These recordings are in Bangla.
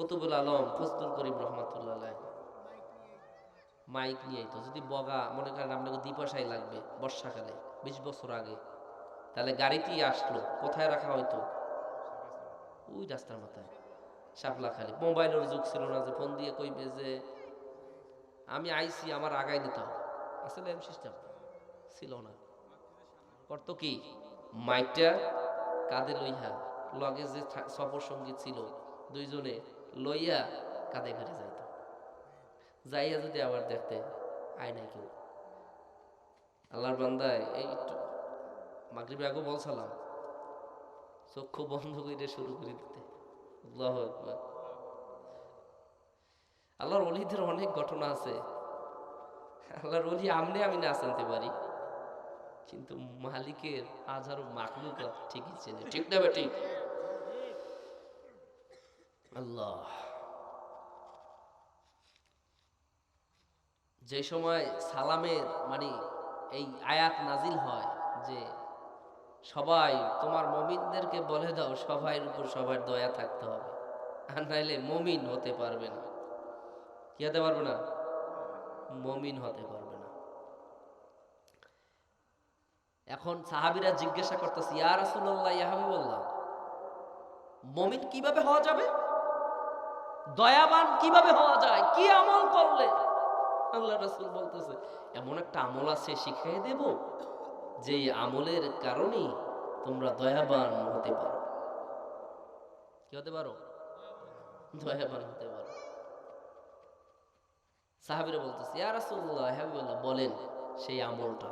কুতুবুল আলম, ফজলুল করিম রহমাতুল্লাহ। মাইক নিয়ে তো, যদি বগা, মনে করেন আপনাকে দ্বিপাশাই লাগবে বর্ষাকালে, বিশ বছর আগে। তাহলে গাড়িতেই আসলো, কোথায় রাখা হয়তো ওই রাস্তার মাথায় শাপলা খালি মোবাইলের যুগ ছিল না যে, ফোন দিয়ে কইবে যে, আমি আইছি, আমার আগাই দিতে আসলে এম সিস্টেম ছিল না। করতো কি? মাইকটা কাঁধে লইয়া লগে যে সফর সঙ্গী ছিল, দুইজনে লইয়া কাঁধে ঘরে যাইত। যাইয়া যদি আবার দেখতে আয় নাই কেউ। আল্লাহর বান্দায় এই মাগরিবে আগে বলছিলাম, চক্ষু বন্ধ করে শুরু করে দিতে। আল্লাহর অলিদের অনেক ঘটনা আছে। আল্লাহর অলি আমনে আমি না জানতে পারি। কিন্তু মালিকের হাজারো মাকলুক ঠিকই চেনে ঠিক না বেটি? আল্লাহ। যে সময় সালামের মানে এই আয়াত নাজিল হয় যে সবাই, তোমার মমিনদেরকে বলে দাও সবার উপর সবার দয়া থাকতে হবে। আর নাইলে মমিন হতে পারবে না। কি হতে পারবে না? মমিন হতে পারবে না। এখন সাহাবিরা জিজ্ঞাসা করতেছে, ইয়া রাসূলুল্লাহ? ইয়া হাবিবাল্লাহ মমিন কীভাবে হওয়া যাবে? দয়াবান কীভাবে হওয়া যায়? কি আমল করলে? আল্লাহ রাসূল বলতেছে, এমন একটা আমল আছে শিখিয়ে দেব যে আমলের কারণে তোমরা দয়াবান হতে পারো। কি হতে পারো? দয়াবান হতে পারো। সাহাবিরা বলতেছে, ইয়া রাসূলুল্লাহ হাবিবাল্লাহ বলেন সেই আমলটা।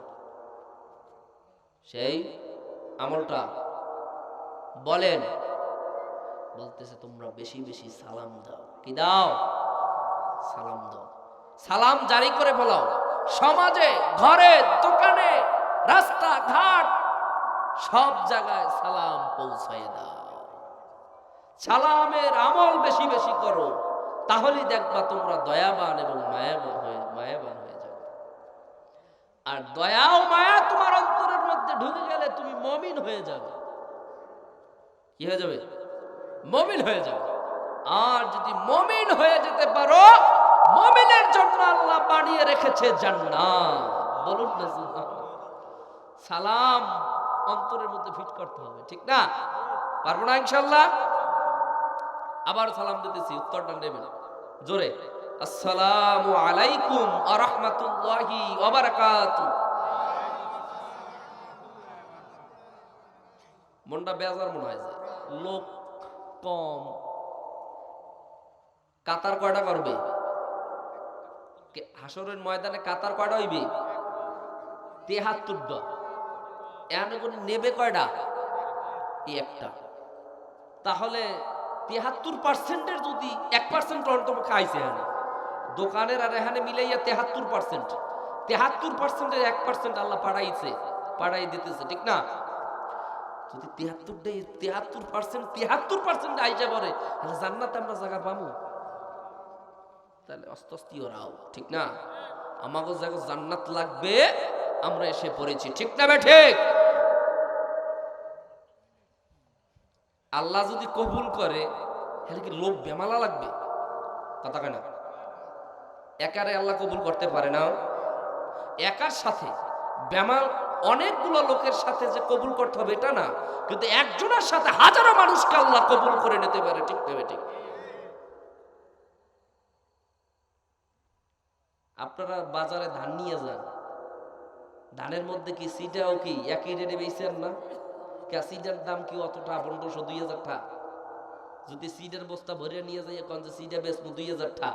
সেই আমলটা বলেন বলতেছে, তোমরা বেশি বেশি সালাম দাও। কি দাও? সালাম দাও। সালাম জারি করে বলাও সমাজে, ঘরে, দোকানে রাস্তা ঘাট সব জায়গায় সালাম পৌঁছায় দাও। সালামের আমল বেশি বেশি করো। তাহলেই দেখবা তোমরা দয়াবান এবং মায়াবান হয়ে মায়াবান হয়ে যাবে। আর দয়া ও মায়া তোমার অন্তরের মধ্যে ঢুকে গেলে তুমি মমিন হয়ে যাবে। কি হয়ে যাবে? মমিন হয়ে যাবে আর যদি মমিন হয়ে যেতে পারো, মমিনের জন্য আল্লাহ বানিয়ে রেখেছে জান্নাত। বলুন না সালাম অন্তরের মধ্যে ফিট করতে হবে, ঠিক না? পারব না ইনশাল্লাহ আবার সালাম দিতেছি, উত্তরটা নেবেন। জোরে। আসসালামু আলাইকুম রহমাতুল্লাহি ওয়া বারাকাতুহু মনটা বেজার মনে হয় লোক কম। কাতার কয়টা করবে? হাসরের ময়দানে কাতার কয়টা হইবে? তেহাত্তরটা। এখানে করে নেবে কয়টা? একটা। তাহলে তেহাত্তর পার্সেন্টের যদি এক পার্সেন্ট অন্তত খাইছে এখানে। দোকানের আর এখানে মিলাইয়া তেহাত্তর পার্সেন্ট। তেহাত্তর পার্সেন্টের এক পার্সেন্ট আল্লাহ পাঠাইছে, পাঠাই দিতেছে, ঠিক না? যদি তেহাত্তরটাই তেহাত্তর পার্সেন্ট তিয়াত্তর পার্সেন্ট আইসা পরে তাহলে জান্নাতে আমরা জায়গা পাবো? তাহলে অস্তে অস্তি ওরাও, ঠিক না? আমাকে জায়গা জান্নাত লাগবে, আমরা এসে পড়েছি, ঠিক না বে ঠিক? আল্লাহ যদি কবুল করে, তাহলে কি লোভ বেমালা লাগবে? কথা কেনা একারে আল্লাহ কবুল করতে পারে না। একার সাথে বেমাল অনেকগুলো লোকের সাথে যে কবুল করতে হবে, এটা না। কিন্তু একজনের সাথে হাজারো মানুষকে আল্লাহ কবুল করে নিতে পারে, ঠিক নেবে ঠিক আপনারা বাজারে ধান নিয়ে যান। ধানের মধ্যে কি সিটাও কি? একই রেটে বেচছেন না? সিডের দাম কি অতটা? পনেরোশো দুই হাজার টা যদি সিডের বস্তা ভরে নিয়ে যাই এখন যে সিডে বেচবো দুই হাজার টা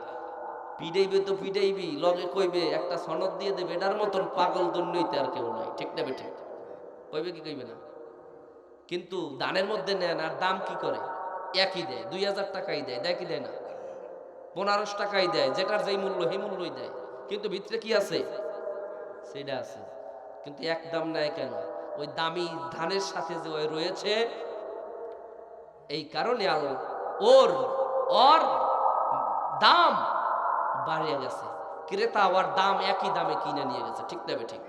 পিডাইবে তো পিডাইবি, লগে কইবে, একটা সনদ দিয়ে দেবে, এটার মতন পাগল দন্যইতে আর কেউ নাই। ঠিক নেবে ঠিক? কইবে কি কইবে না? কিন্তু দানের মধ্যে নেন, আর দাম কি করে? একই দেয়, দুই হাজার টাকাই দেয় দেয় কি দেয় না? পনেরোশো টাকাই দেয়, যেটার যেই মূল্য, সেই মূল্যই দেয়। কিন্তু ভিতরে কি আছে? সেটা আছে। কিন্তু এক দাম নেয় কেন? ওই দামি ধানের সাথে যে ওই রয়েছে, এই কারণে আল্লাহ ওর ওর দাম বাড়িয়ে গেছে। ক্রেতা আবার দাম একই দামে কিনে নিয়ে গেছে, ঠিক নেবে ঠিক?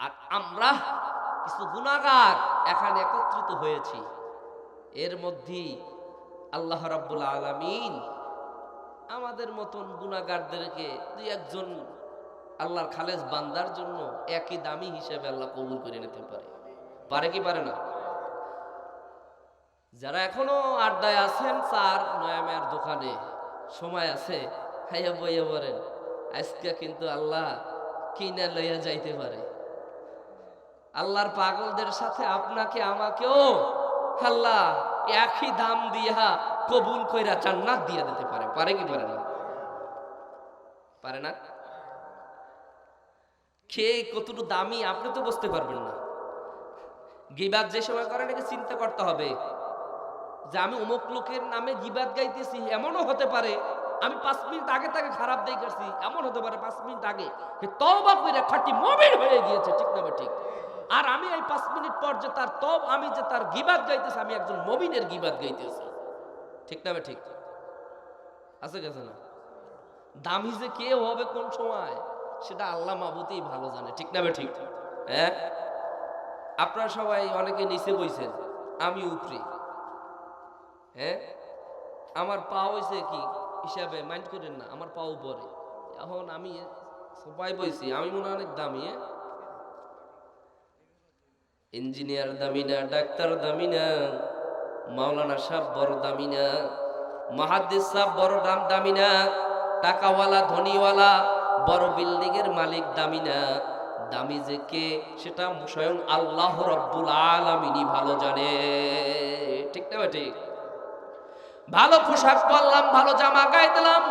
আর আমরা কিছু গুণাগার এখানে একত্রিত হয়েছি। এর মধ্যেই আল্লাহ রাব্বুল আলামিন আমাদের মতন গুণাগারদেরকে দুই একজন আল্লাহর খালেজ বান্দার জন্য একই দামি হিসেবে আল্লাহ কবুল করে নিতে পারে। পারে কি পারে না? যারা এখনও আড্ডায় আছেন চার নয়ামের দোকানে সময় আছে হাইয়া বইয়া বলেন আজকে কিন্তু আল্লাহ কিনে লইয়া যাইতে পারে। আল্লাহর পাগলদের সাথে আপনাকে, আমাকেও আল্লাহ একই দাম দিয়া কবুল কইরা জান্নাত দিয়া দিতে পারে। পারে কি পারে না? পারে না? খেয়ে কতটুকু দামি আপনি তো বুঝতে পারবেন না। গিবাদ যে সময় করেন এটাকে চিন্তা করতে হবে। যে আমি অমুক লোকের নামে গিবাদ গাইতেছি, এমনও হতে পারে, আমি পাঁচ মিনিট আগে তাকে খারাপ দিয়ে গেছি এমন হতে পারে পাঁচ মিনিট আগে তবা করে খাটি মবিন হয়ে গিয়েছে, ঠিক না ঠিক? আর আমি এই পাঁচ মিনিট পর যে তার তব আমি যে তার গিবাদ গাইতেছি, আমি একজন মবিনের গিবাদ গাইতেছি, ঠিক না ঠিক? আছে গেছে না? দামি যে কে হবে কোন সময়, সেটা আল্লাহ মাবুতেই ভালো জানে, ঠিক না ঠিক? হ্যাঁ? আপনারা সবাই অনেকে নিচে বইছেন, আমি উপরে। হ্যাঁ? আমার পা হয়েছে কি? হিসাবে মাইন্ড করেন না, আমার পাও পরে এখন আমি সবাই বইছি আমি মনে অনেক দামি হ্যাঁ? ইঞ্জিনিয়ার দামি না, ডাক্তার দামি না, মাওলানা সাহেব বড় দামি না, মাহাদ্দিস সাহেব বড় দাম দামি না, টাকাওয়ালা, ধনীওয়ালা, বড় বিল্ডিং এর মালিক দামি না। দামি যে কে, সেটা স্বয়ং আল্লাহ রব্বুল আলামিনই ভালো জানে। ঠিক না ঠিক? ভালো পোশাক পরলাম, ভালো জামা গায়ে দিলাম,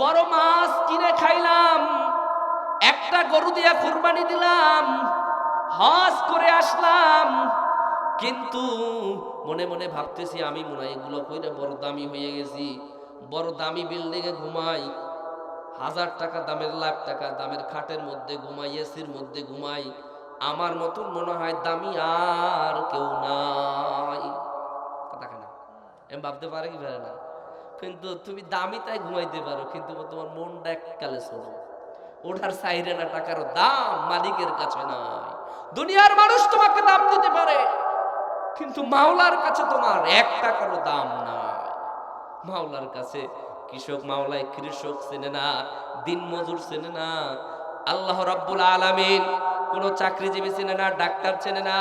বড় মাছ কিনে খাইলাম, একটা গরু দিয়া কুরবানি দিলাম, হজ করে আসলাম। কিন্তু মনে মনে ভাবতেছি, আমি মনে হয় এগুলো কইরে বড় দামি হয়ে গেছি, বড় দামি বিল্ডিং এ ঘুমাই, হাজার টাকা দামের, লাখ টাকা দামের খাটের মধ্যে ঘুমাই, এসির মধ্যে ঘুমাই, আমার মতন মনে হয় দামি আর কেউ নাই। ভাবতে পারে কি পারে না। কিন্তু তুমি দামি তাই ঘুমাইতে পারো, কিন্তু তোমার মনটা এককালে ছোট ওঠার সাইরে না টাকার দাম মালিকের কাছে নাই। দুনিয়ার মানুষ তোমাকে দাম দিতে পারে, কিন্তু মাওলার কাছে তোমার এক টাকারও দাম নাই। মাওলার কাছে কৃষক, মাওলায় কৃষক চেনে না, দিন মজুর চেনে না। আল্লাহ রাব্বুল আলামিন কোনো চাকরিজীবী চেনে না, ডাক্তার চেনে না,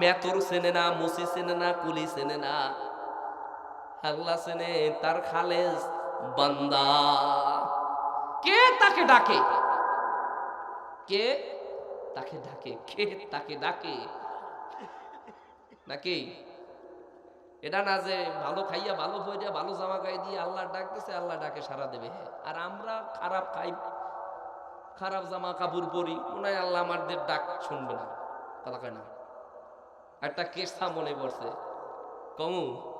মেতর চেনে না, মুসি চেনে না, কুলি চেনে না। আল্লাহ সেনে তার খালেজ বান্দা। কে তাকে ডাকে? কে তাকে ডাকে? কে তাকে ডাকে? নাকি? এটা না যে ভালো খাইয়া ভালো বইটা ভালো জামা গায়ে দিয়ে আল্লাহ ডাকতেছে, আল্লাহ ডাকে সারা দেবে। আর আমরা খারাপ খাই, খারাপ জামা কাপড় পরি, মনে হয় আল্লাহ আমাদের ডাক শুনবে না। কথা কয় না। একটা কেসা মনে পড়ছে। কমু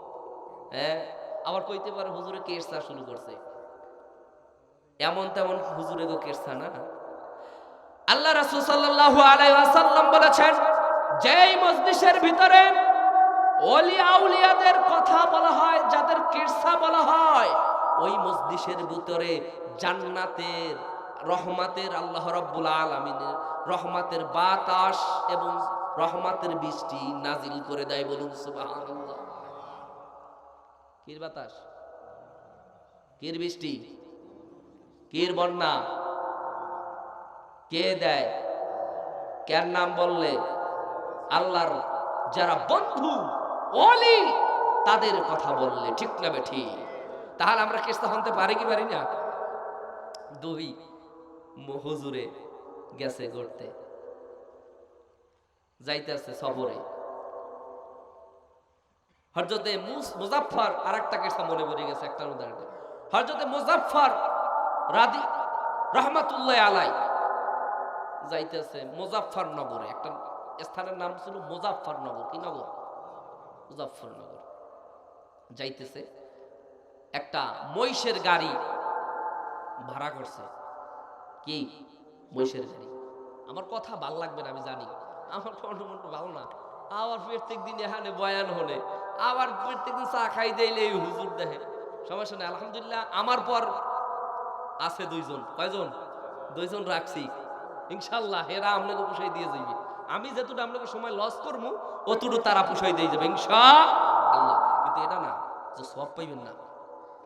হ্যাঁ? আবার কইতে পারে, হুজুরে কেসা শুরু করছে? এমন তেমন হুজুরে তো কেসা না? আল্লাহ রাসূল সাল্লাল্লাহু আলাইহি ওয়াসাল্লাম বলেছেন, যেই মজলিসের ভিতরে ওলি আউলিয়াদের কথা বলা হয়, যাদের কিরসা বলা হয়, ওই মজলিসের ভিতরে জান্নাতের রহমাতের আল্লাহ রাব্বুল আলামিনের রহমাতের বাতাস এবং রহমাতের বৃষ্টি নাজিল করে দেয় বলুন সুবহানাল্লাহ। কির বাতাস? কির বৃষ্টি? কির বন্যা? কে দেয়? কার নাম বললে? আল্লাহর যারা বন্ধু অলি তাদের কথা বললে। ঠিক না বেঠি তাহলে আমরা কেস্তা হতে পারি কি পারি না? দুই হুজুরে গেছে করতে যাইতেছে সফরে হরজতে মুজাফফর আর একটা কেসা মনে পড়ে গেছে একটা উদাহরণ হরজতে মুজাফফর রাদি রহমাতুল্লাহ আলাই যাইতেছে মুজাফফর নগরে, একটা স্থানের নাম ছিল মুজাফফর নগর। কি নগর? মুজাফফর নগর। যাইতেছে, একটা মহিষের গাড়ি ভাড়া করছে। কি? মহিষের গাড়ি। আমার কথা ভালো লাগবে না, আমি জানি। আমার কণ্ঠমণ্ঠ ভালো না। আবার প্রত্যেক দিন এখানে বয়ান হলে আবার প্রত্যেক দিন চা খাই দিলে এই হুজুর দেখে। সমস্যা নেই, আলহামদুলিল্লাহ, আমার পর আছে দুইজন। কয়জন? দুইজন রাখছি। ইনশাল্লাহ, হেরা আপনাকে পুষাই দিয়ে যাইবে। আমি যেটুকু আপনাকে সময় লস করব অতটুকু তারা পুষাই দিয়ে যাবে ইনশা আল্লাহ কিন্তু এটা তো সব পাইবেন না।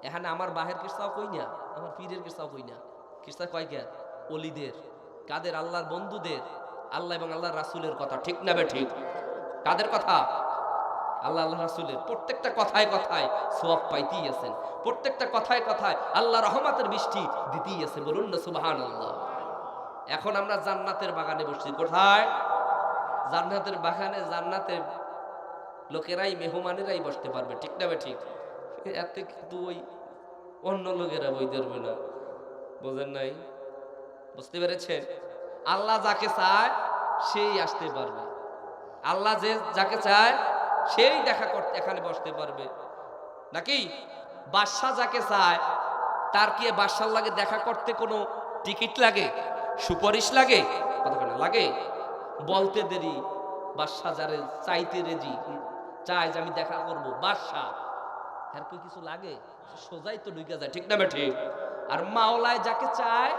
এখানে আমার বাহের কিস্তাও কই না, আমার পীরের কিস্তাও কই না। কিস্তা কয় কে? অলিদের, কাদের? আল্লাহর বন্ধুদের। আল্লাহ এবং আল্লাহর রাসুলের কথা, ঠিক না বে ঠিক? কাদের কথা? আল্লাহ আল্লাহ রাসূলের প্রত্যেকটা কথায় কথায় সওয়াব পাইতেই আছেন। প্রত্যেকটা কথায় কথায় আল্লাহ রহমতের বৃষ্টি দিতেই আছে। বলুন না সুবাহান আল্লাহ এখন আমরা জান্নাতের বাগানে বসছি। কোথায়? জান্নাতের বাগানে জান্নাতের লোকেরাই, মেহমানেরাই বসতে পারবে। ঠিক না ঠিক? এতে কিন্তু ওই অন্য লোকেরা বই ধরবে না। বোঝেন নাই? বুঝতে পেরেছেন? আল্লাহ যাকে চায়, সেই আসতে পারবে। আল্লাহ যে যাকে চায় সেই দেখা করতে এখানে বসতে পারবে। নাকি? বাদশাহ যাকে চায়, তার কি এ বাদশার লাগে দেখা করতে কোনো টিকিট লাগে, সুপারিশ লাগে লাগে? বলতে দেরি, বাদশাহ যারে চাইতে রেজি, চায় যে আমি দেখা করব, বাদশাহ। আর কই কিছু লাগে? সোজাই তো ঢুকে যায়, ঠিক না বে ঠিক আর মাওলায় যাকে চায়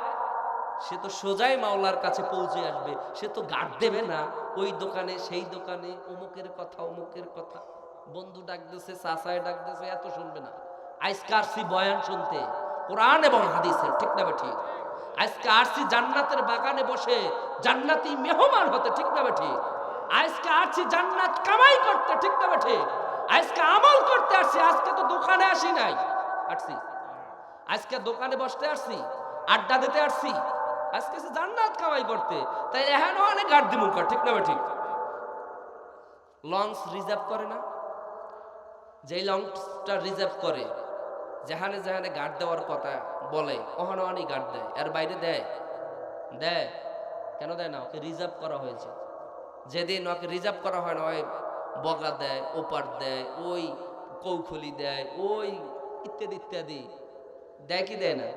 সে তো সোজাই মাওলার কাছে পৌঁছে আসবে, সে তো গার্ড দেবে না। ওই দোকানে, সেই দোকানে, অমুকের কথা অমুকের কথা। বন্ধু ডাক দিছে চাচায় ডাক দিছে এত শুনবে না। আজকে বয়ান শুনতে, কোরআন এবং হাদিসের, ঠিক না ঠিক? আজকে আসছি জান্নাতের বাগানে বসে, জান্নাতি মেহমান হতে, ঠিক না ঠিক? আজকে আসছি জান্নাত কামাই করতে, ঠিক না ঠিক? আজকে আমল করতে আসছি, আজকে তো দোকানে আসি নাই। আসছি। আজকে দোকানে বসতে আসছি, আড্ডা দিতে আসছি আজকে সে জান্নাত কামাই করতে। তাই এখানে অনেক গাড় দিমুন কর ঠিক না ঠিক লঞ্চ রিজার্ভ করে না? যেই লঞ্চটা রিজার্ভ করে, যেখানে যেখানে গার্ড দেওয়ার কথা বলে, ওখানে অনেক গার্ড দেয়। এর বাইরে দেয়? দেয়। কেন দেয় না? ওকে রিজার্ভ করা হয়েছে। যেদিন ওকে রিজার্ভ করা হয় না, ওই বগা দেয়, ওপার দেয়, ওই কৌখলি দেয়, ওই ইত্যাদি ইত্যাদি। দেয় কি দেয় না?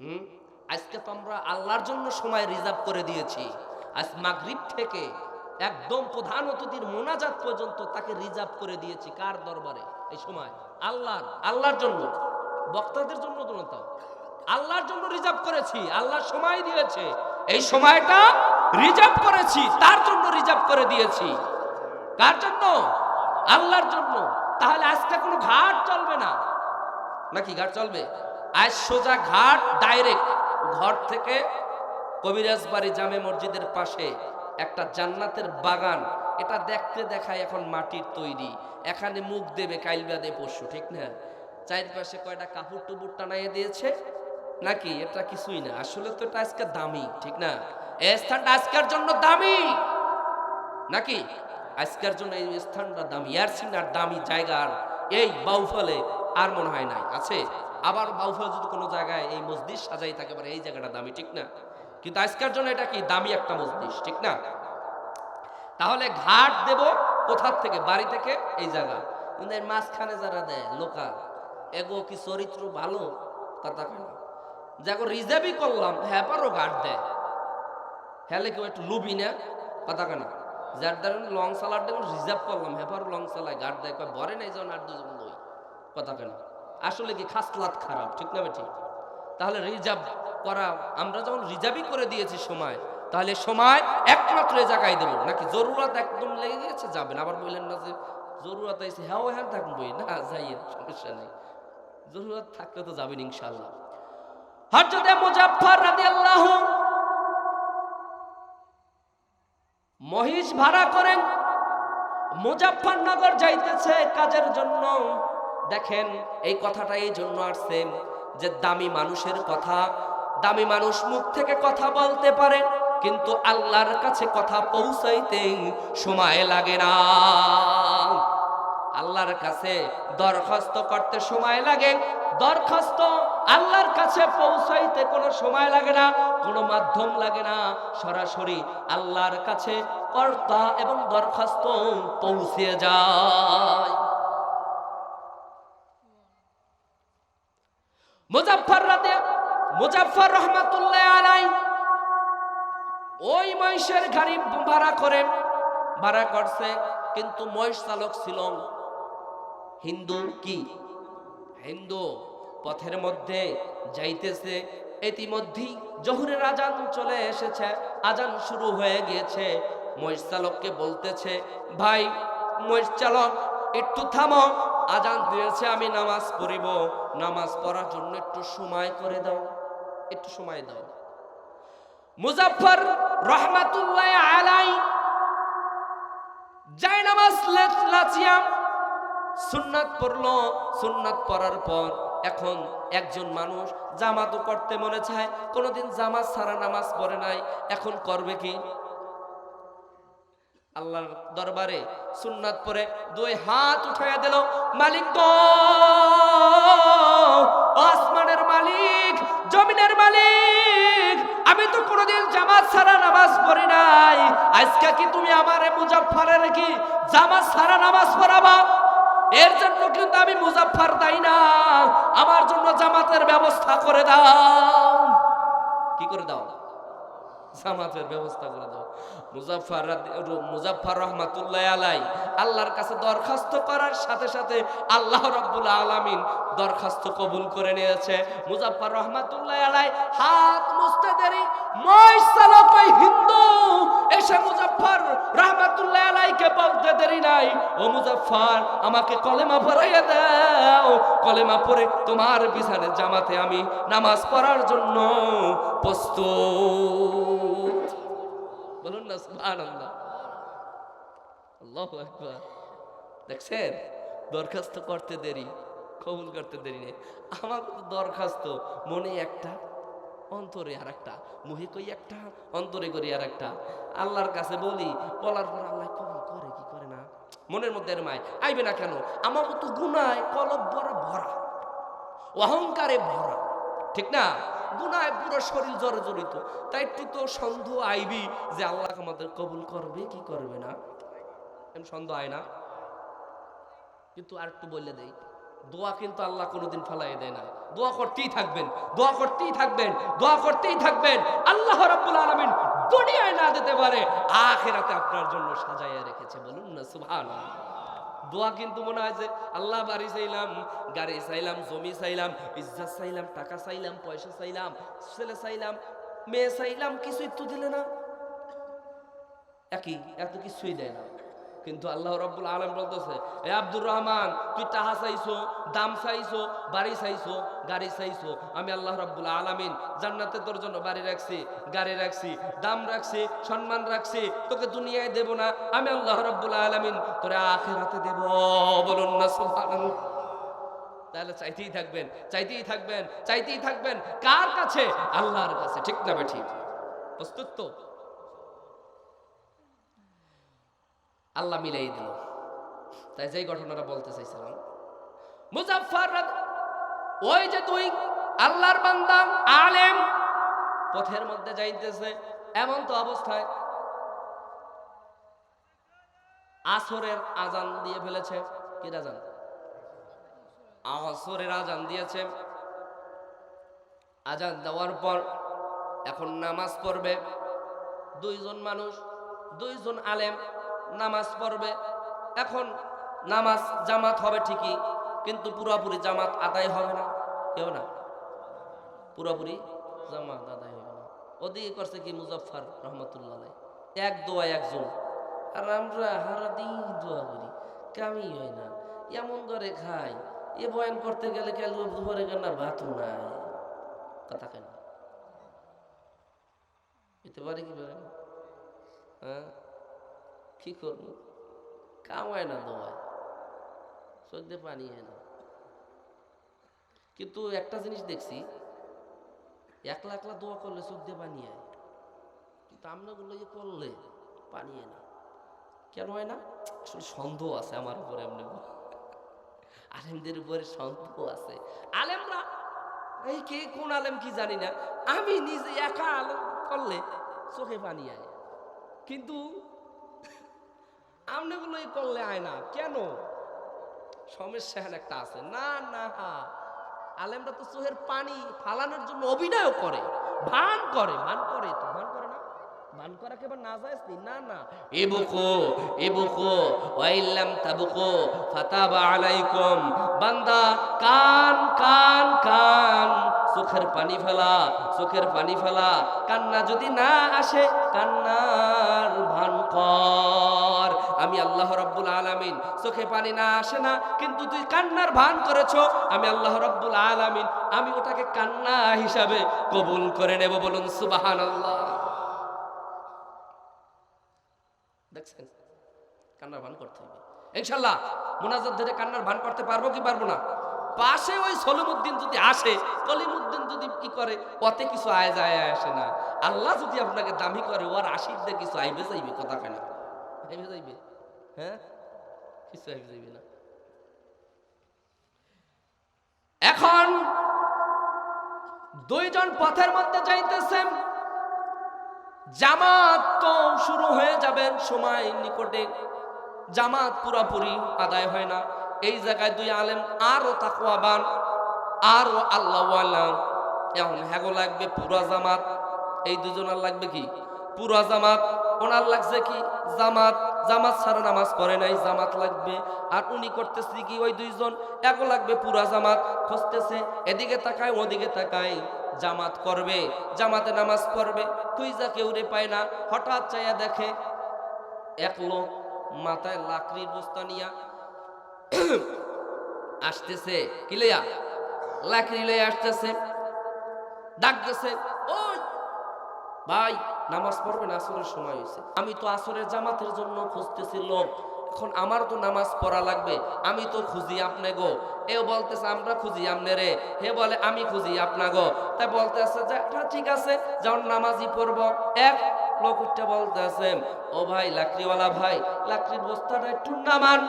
হুম? আজকে তো আমরা আল্লাহর জন্য সময় রিজার্ভ করে দিয়েছি। আজ মাগরিব থেকে একদম প্রধান অতিথির মোনাজাত পর্যন্ত তাকে রিজার্ভ করে দিয়েছি। কার দরবারে? এই সময়। আল্লাহর আল্লাহর জন্য। বক্তাদের জন্য তো আল্লাহর জন্য রিজার্ভ করেছি। আল্লাহর সময় দিয়েছে। এই সময়টা রিজার্ভ করেছি। তার জন্য রিজার্ভ করে দিয়েছি। কার জন্য? আল্লাহর জন্য। তাহলে আজকে কোনো ঘাট চলবে না। নাকি ঘাট চলবে? আজ সোজা ঘাট, ডাইরেক্ট। ঘর থেকে কবিরাজ বাড়ি জামে মসজিদের পাশে একটা জান্নাতের বাগান। এটা দেখতে দেখায় এখন মাটির তৈরি। এখানে মুখ দেবে কাইলবাদে পশু, ঠিক না? চারপাশে কয়টা কাপড় টুপুর টানাইয়ে দিয়েছে? নাকি? এটা কিছুই না। আসলে তো এটা আজকে দামি, ঠিক না? এই স্থানটা আজকের জন্য দামি! নাকি? আজকের জন্য এই স্থানটা দামি। আর দামি জায়গার এই বাউফলে আর মনে হয় নাই। আছে? আবার বাউফলে যদি কোনো জায়গায় এই মসজিদ সাজাই থাকে পারে এই জায়গাটা দামি, ঠিক না? কিন্তু আজকের জন্য এটা কি? দামি একটা মসজিদ, ঠিক না? তাহলে ঘাট দেব কোথার থেকে? বাড়ি থেকে? এই জায়গা। কিন্তু এর মাঝখানে যারা দেয়, লোকাল, এগো কি চরিত্র ভালো? কথা কেন যাকে রিজার্ভই করলাম হ্যাপারও ঘাট দেয়। হ্যালে কেউ একটু লুবি না কথা কেন যার দ্বারা লং দেখুন রিজার্ভ করলাম হেপার লং সালায় গার্ড দেয়। বরে নাই যখন আর দুজন কথা কেন আসলে কি খাসলাত খারাপ, ঠিক না ঠিক তাহলে রিজার্ভ করা, আমরা যখন রিজার্ভই করে দিয়েছি সময়, তাহলে সময় একমাত্র এ জায়গায় দেবো, নাকি জরুরত একদম লেগে গিয়েছে যাবেন আবার বললেন না যে জরুরত আছে হ্যাঁ হ্যাঁ থাকব, না, যাই সমস্যা নেই। জরুরত থাকলে তো যাবেন ইনশাল্লাহ হরজতে মুজাফফর রাদিয়াল্লাহু মহিষ ভাড়া করেন, মুজাফফরনগর যাইতেছে কাজের জন্য। দেখেন, এই কথাটা এই জন্য আসছে যে দামি মানুষের কথা, দামি মানুষ মুখ থেকে কথা বলতে পারে, কিন্তু আল্লাহর কাছে কথা পৌঁছাইতে সময় লাগে না। আল্লাহর কাছে দরখাস্ত করতে সময় লাগে, দরখাস্ত আল্লাহর কাছে পৌঁছাইতে কোনো সময় লাগে না, কোনো মাধ্যম লাগে না, সরাসরি আল্লাহর কাছে কর্তা এবং দরখাস্ত পৌঁছে যায়। মুজাফফর রাতে মুজাফফর রহমাতুল্লাহ আলাই ওই মহিষের গাড়ি ভাড়া করে ভাড়া করছে, কিন্তু মহিষ চালক ছিল হিন্দু কি? হিন্দু পথের মধ্যে যাইতেছে, ইতিমধ্যেই জহুরের আজান চলে এসেছে, আজান শুরু হয়ে গিয়েছে। মহিষ চালককে বলতেছে, ভাই, মহিষ চালক, একটু থামো আজান দিয়েছে, আমি নামাজ পড়িব। নামাজ পড়ার জন্য একটু সময় করে দাও। একটু সময় দাও। মুজাফফর রহমাতুল্লাহ আলাই যাই নামাজ লাচিয়াম সুন্নাত পড়ল। সুন্নাত পড়ার পর এখন একজন মানুষ জামাতও করতে মনে চায়। কোনোদিন জামাত ছাড়া নামাজ পড়ে নাই। এখন করবে কি? আল্লাহর দরবারে সুন্নাত পরে দুই হাত উঠাইয়া দিল, মালিক ও আসমানের মালিক, জমিনের মালিক, আমি তো কোনোদিন জামাত ছাড়া নামাজ পড়ি নাই। আজকে কি তুমি আমারে মুজাফফারের কি জামাত ছাড়া নামাজ পড়াবা? এর জন্য কিন্তু আমি মুজাফফার দাই না। আমার জন্য জামাতের ব্যবস্থা করে দাও। কি করে দাও? জামাতের ব্যবস্থা করে দাও। মুজাফফর রাদি- মুজাফফর রহমাতুল্লাহ আলাই আল্লাহর কাছে দরখাস্ত করার সাথে সাথে আল্লাহ রাব্বুল আলামিন দরখাস্ত কবুল করে নিয়েছে। মুজাফফর রহমাতুল্লাহ আলাই হাত মুছতে দেরি ময়সালক ওই হিন্দু, এসে মুজাফফর রহমাতুল্লাহ আলাইকে বলতে দেরি নাই। ও মুজাফফর, আমাকে কলেমা পড়াইয়া দাও, কলেমা পড়ে তোমার বিছানে জামাতে আমি নামাজ পড়ার জন্য প্রস্তুত। বলুন না আকবার। দেখছেন? দরখাস্ত করতে দেরি, কবুল করতে দেরি নেই। আমার দরখাস্ত মনে একটা, অন্তরে আর একটা মুহে কই একটা, অন্তরে করি আর একটা আল্লাহর কাছে বলি, বলার পর আল্লাহ কবুল করে কি করে না? মনের মধ্যে মায় আইবে না কেন? আমার তো গুনায় কলব ভরা ভরা, অহংকারে ভরা, ঠিক না? গুনায় পুরো শরীর জড়ে জড়িত তাই একটু তো সন্দেহ আইবি যে আল্লাহ আমাদের কবুল করবে কি করবে না। সন্দেহ আয় না। কিন্তু আর একটু বললে দেই, দোয়া কিন্তু আল্লাহ কোনোদিন ফালাই দেয় না। দোয়া করতেই থাকবেন, দোয়া করতেই থাকবেন, দোয়া করতেই থাকবেন। আল্লাহ রাব্বুল আলামিন দুনিয়ায় না দিতে পারে, আখেরাতে আপনার জন্য সাজাইয়া রেখেছে। বলুন না, সুবহানাল্লাহ। দোয়া কিন্তু মনে হয় যে, আল্লাহ বাড়ি চাইলাম, গাড়ি চাইলাম, জমি চাইলাম, ইজ্জাত চাইলাম, টাকা চাইলাম, পয়সা চাইলাম, ছেলে চাইলাম, মেয়ে চাইলাম, কিছুই তো দিলে না। একই, এত কিছুই দেয় না। কিন্তু আল্লাহ রব্বুল আলম বলতেছে, এ আব্দুর রহমান, তুই টাহা চাইছো, দাম চাইছো, বাড়ি চাইছো, গাড়ি চাইছো, আমি আল্লাহ রব্বুল আলামিন জান্নাতে তোর জন্য বাড়ি রাখছি, গাড়ি রাখছি, দাম রাখছি, সম্মান রাখছি, তোকে দুনিয়ায় দেব না, আমি আল্লাহ রব্বুল আলামিন তোরে আখেরাতে দেব। বলুন না, সুবহানাল্লাহ। তাহলে চাইতেই থাকবেন চাইতেই থাকবেন চাইতেই থাকবেন, কার কাছে? আল্লাহর কাছে, ঠিক না ঠিক? প্রস্তুত তো? আল্লাহ মিলাই দিল। তাই যেই ঘটনাটা বলতে চাইছিলাম, মুজাফফর রাদ- ওই যে তুই আল্লাহর বান্দা, আলেম, পথের মধ্যে যাইতেছে, এমন তো অবস্থায় আসরের আজান দিয়ে ফেলেছে। কি আজান? আসরের আজান দিয়েছে। আজান দেওয়ার পর এখন নামাজ পড়বে। দুইজন মানুষ, দুইজন আলেম নামাজ পড়বে। এখন নামাজ জামাত হবে ঠিকই, কিন্তু পুরোপুরি জামাত আদায় হবে না। কেউ না। পুরোপুরি জামাত আদায় হবে না। ওদিকে করছে কি মুজফফর রহমতুল্লাহ এক দোয়া একজন আর আমরা হারা দিন দোয়া করি, কামই হয় না। এমন করে খাই। এ বয়ান করতে গেলে কেন দুপুরে কেন? ভাত নাই। কথা কেন? পারে কি পারে হ্যাঁ? কি করব? কামায় না দোয়ায় দিয়ে পানি হয় না। কিন্তু একটা জিনিস দেখছি, একলা একলা দোয়া করলে দিয়ে পানি হয়। কিন্তু আমরাগুলো যে করলে পানি হয় না। কেন হয় না? সন্দেহ আছে আমার উপরে এমনি। আলেমদের উপরে সন্দেহ আছে। আলেমরা, এই কে কোন আলেম কি জানি না। আমি নিজে একা আলেম করলে চোখে পানি আয়। কিন্তু আমনেগুলো করলে আয় না। কেন? সমস্যা একটা আছে। না না আলেমরা তো চোখের পানি ফালানোর জন্য অভিনয় করে। ভান করে। ভান করে তো। ভান করে না? ভান করা কেবল না যায় না না। এবুকো এবুকো ওয়াইল্লাম তাবুকো, ফাতাবা আলাইকুম। বান্দা, কান কান কান। চোখের পানি ফেলা, চোখের পানি ফেলা। কান্না যদি না আসে, কান্নার ভান কর। আমি আল্লাহ রব্বুল আলামিন। চোখে পানি না আসে না, কিন্তু তুই কান্নার ভান করেছ, আমি আল্লাহ রব্বুল আলামিন, আমি ওটাকে কান্না হিসাবে কবুল করে নেব বলুন সুবহানাল্লাহ। দেখছেন? কান্নার ভান করতে হবে। ইনশাল্লাহ মোনাজাত ধরে কান্নার ভান করতে পারব কি পারব না? পাশে ওই সলিমুদ্দিন যদি আসে, কলিমুদ্দিন যদি কি করে অতে কিছু আয় যায় আসে না। আল্লাহ যদি আপনাকে দামি করে, ওর আশির দিয়ে কিছু আইবে, যাইবে, কথা কেন আইবে যাইবে হ্যাঁ কিছু আইবে যাইবে না এখন দুইজন পথের মধ্যে যাইতেছেন। জামাত তো শুরু হয়ে যাবেন সময় নিকটে। জামাত পুরাপুরি আদায় হয় না। এই জায়গায় দুই আলেম আরও তাকুয়াবান আরও আল্লাহ এখন হ্যাগো লাগবে পুরা জামাত। এই দুজনের লাগবে কি? পুরা জামাত ওনার লাগছে কি? জামাত জামাত ছাড়া নামাজ পড়ে নাই, জামাত লাগবে। আর উনি করতেছে কি? ওই দুইজন, এক লাগবে পুরা জামাত, খুঁজতেছে, এদিকে তাকায়, ওদিকে তাকায়, জামাত করবে, জামাতে নামাজ পড়বে, তুই যা কেউ রে পায় না। হঠাৎ চাইয়া দেখে, এক লোক মাথায় লাকড়ির বস্তা নিয়া আসতেছে। কি লইয়া? লাকড়ি লইয়া আসতেছে। ডাকতেছে ভাই নামাজ পড়বেন আসরের সময় হয়েছে। আমি তো আসরের জামাতের জন্য খুঁজতেছি লোক। এখন আমার তো নামাজ পড়া লাগবে। আমি তো খুঁজি আপনি গো। এও বলতেছে আমরা খুঁজি আপনি রে। হে বলে আমি খুঁজি আপনা গো। তাই বলতেছে যে "আচ্ছা, ঠিক আছে যখন নামাজই পড়ব। এক লোক উঠতে বলতেছে ও ভাই লাকড়িওয়ালা ভাই লাকড়ির বস্তাটা একটু নামান।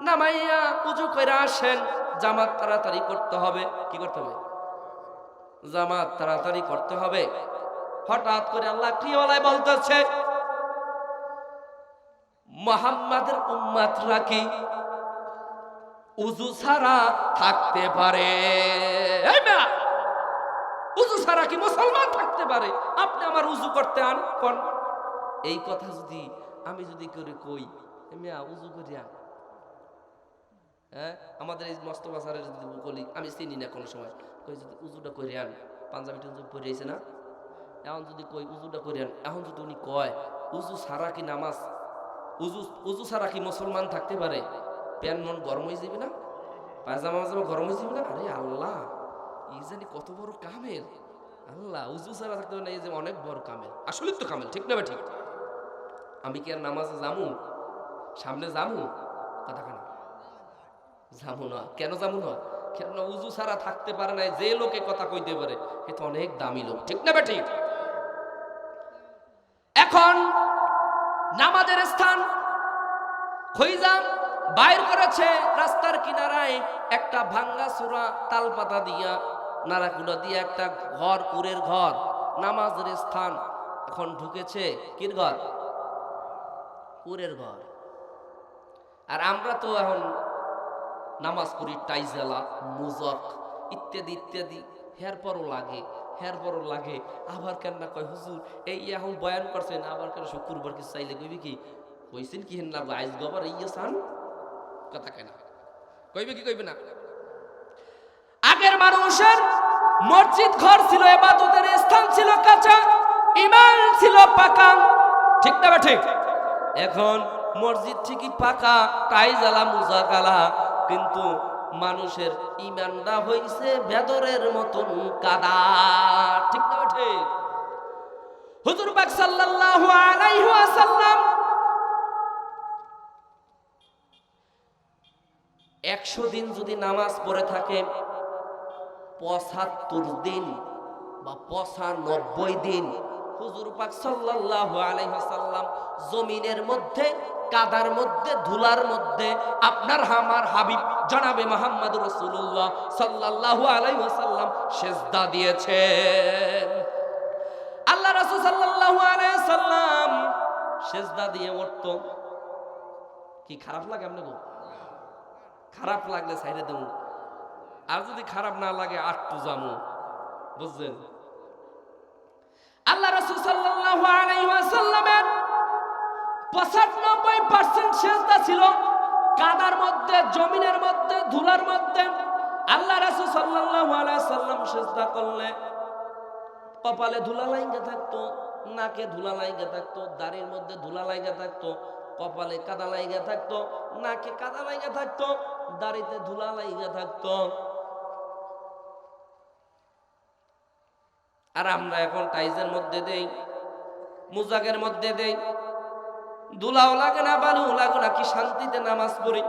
নামাইয়া উজু করে আসেন। জামাত তাড়াতাড়ি করতে হবে। কি করতে হবে? জামাত তাড়াতাড়ি করতে হবে। হঠাৎ করে আল্লাহ ক্রিয়ালায় বলতেছে, মোহাম্মদের উম্মাতরা কি উজু ছাড়া থাকতে পারে? উজু ছাড়া কি মুসলমান থাকতে পারে? আপনি আমার উজু করতে আন, কোন? এই কথা যদি আমি যদি করে কই মেয়া উজু করি আন হ্যাঁ আমাদের এই মস্ত বাজারের যদি বলি আমি চিনি না কোনো সময়। কই যদি উজুটা করে আন পাঞ্জাবি টুজু পরিয়েছে না? এখন যদি কই, উজুটা করে এখন যদি উনি কয়, উজু সারা কি নামাজ? উজু উজু ছাড়া কি মুসলমান থাকতে পারে? প্যান মন গরম হয়ে যাবে না? পায়জামা মাজামা গরম হয়ে যাবে না? আরে আল্লাহ, এই জানি কত বড় কামেল। আল্লাহ, উজু ছাড়া থাকতে পারে না, এই যে অনেক বড় কামেল। আসলে তো কামেল, ঠিক না ঠিক? আমি কি আর নামাজে যামু? সামনে যামু? কথা কেন যাব না, কেন যাব না? কেন উজু ছাড়া থাকতে পারে না, যে লোকে কথা কইতে পারে এ তো অনেক দামি লোক, ঠিক না বেটি এখন নামাজের স্থান। খইজাম বাইর করেছে রাস্তার কিনারায় একটা ভাঙ্গা সুরা তাল পাতা দিয়া নারাকুড়া দিয়ে একটা ঘর, কুরের ঘর, নামাজের স্থান। এখন ঢুকেছে কির ঘর? কুরের ঘর। আর আমরা তো এখন নামাজ পড়ি টাইজালা, মুজক, ইত্যাদি ইত্যাদি হের পরও লাগে। হের বড় লাগে। আবার কেন না কয়, হুজুর, এই এখন বয়ান করছেন, আবার কেন শুক্রবার কিছু চাইলে কইবি কি? কইছেন কি হেন না আইজ গবার ইয়ে সান? কথা কেন কইবে কি কইবে না? আগের মানুষের মসজিদ ঘর ছিল এবাদতের স্থান ছিল কাঁচা ইমান ছিল পাকা। ঠিক না ঠিক এখন মসজিদ ঠিকই পাকা টাই জ্বালা মুজা কিন্তু মানুষের ইমানটা হইছে বেদরের মতন কাদা। ঠিক না ঠিক হুজুর পাক সাল্লাল্লাহু আলাইহি ওয়াসাল্লাম একশো দিন যদি নামাজ পড়ে থাকে, পঁচাত্তর দিন বা পঁচানব্বই দিন হুজুর পাক সাল্লাল্লাহু আলাইহি ওয়াসাল্লাম জমিনের মধ্যে কাদার মধ্যে, ধুলার মধ্যে, আপনার আমার হাবিব জনাবে মোহাম্মদ রসুল্লাহ সাল্লাল্লাহু আলাইহি ওয়াসাল্লাম সেজদা দিয়েছেন। আল্লাহ রাসূল সাল্লাল্লাহু আলাইহি সাল্লাম সেজদা দিয়ে উঠতো। কি খারাপ লাগে আপনাকে খারাপ লাগলে সাইডে দেবো। আর যদি খারাপ না লাগে, আটটু জামু। বুঝছেন? আল্লাহ রসুল সাল্লাল্লাহু আলাইহি ওয়াসাল্লামের 95% পার্সেন্ট সেজদা ছিল। কাদার মধ্যে, জমিনের মধ্যে, ধুলার মধ্যে। আল্লাহ রাসূল আলাইহি সাল্লাম সেজদা করলে। কপালে ধুলা লাইগা থাকতো, নাকে ধুলা লাইগা থাকতো, দাড়ির মধ্যে ধুলা লাইগা থাকতো, কপালে কাদা লাইগা থাকতো, নাকে কাদা লাইগা থাকতো, দাড়িতে ধুলা লাইগা থাকতো। আর আমরা এখন টাইজের মধ্যে দেই, মুজাকের মধ্যে দেই। দুলাও লাগে না বালু লাগে না, কি শান্তিতে নামাজ পড়ি।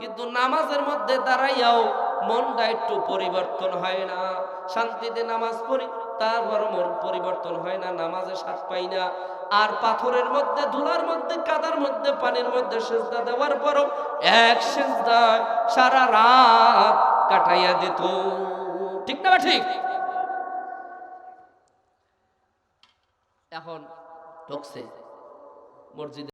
কিন্তু নামাজের মধ্যে দাঁড়াইয়াও মনটা একটু পরিবর্তন হয় না। শান্তিতে নামাজ পড়ি, তারপর মন পরিবর্তন হয় না, নামাজে স্বাদ পাই না। আর পাথরের মধ্যে, ধুলার মধ্যে, কাদার মধ্যে, পানির মধ্যে সেজদা দেওয়ার পরও এক সেজদায় সারা রাত কাটাইয়া দিত। ঠিক না ঠিক? এখন ঢুকছে মসজিদে।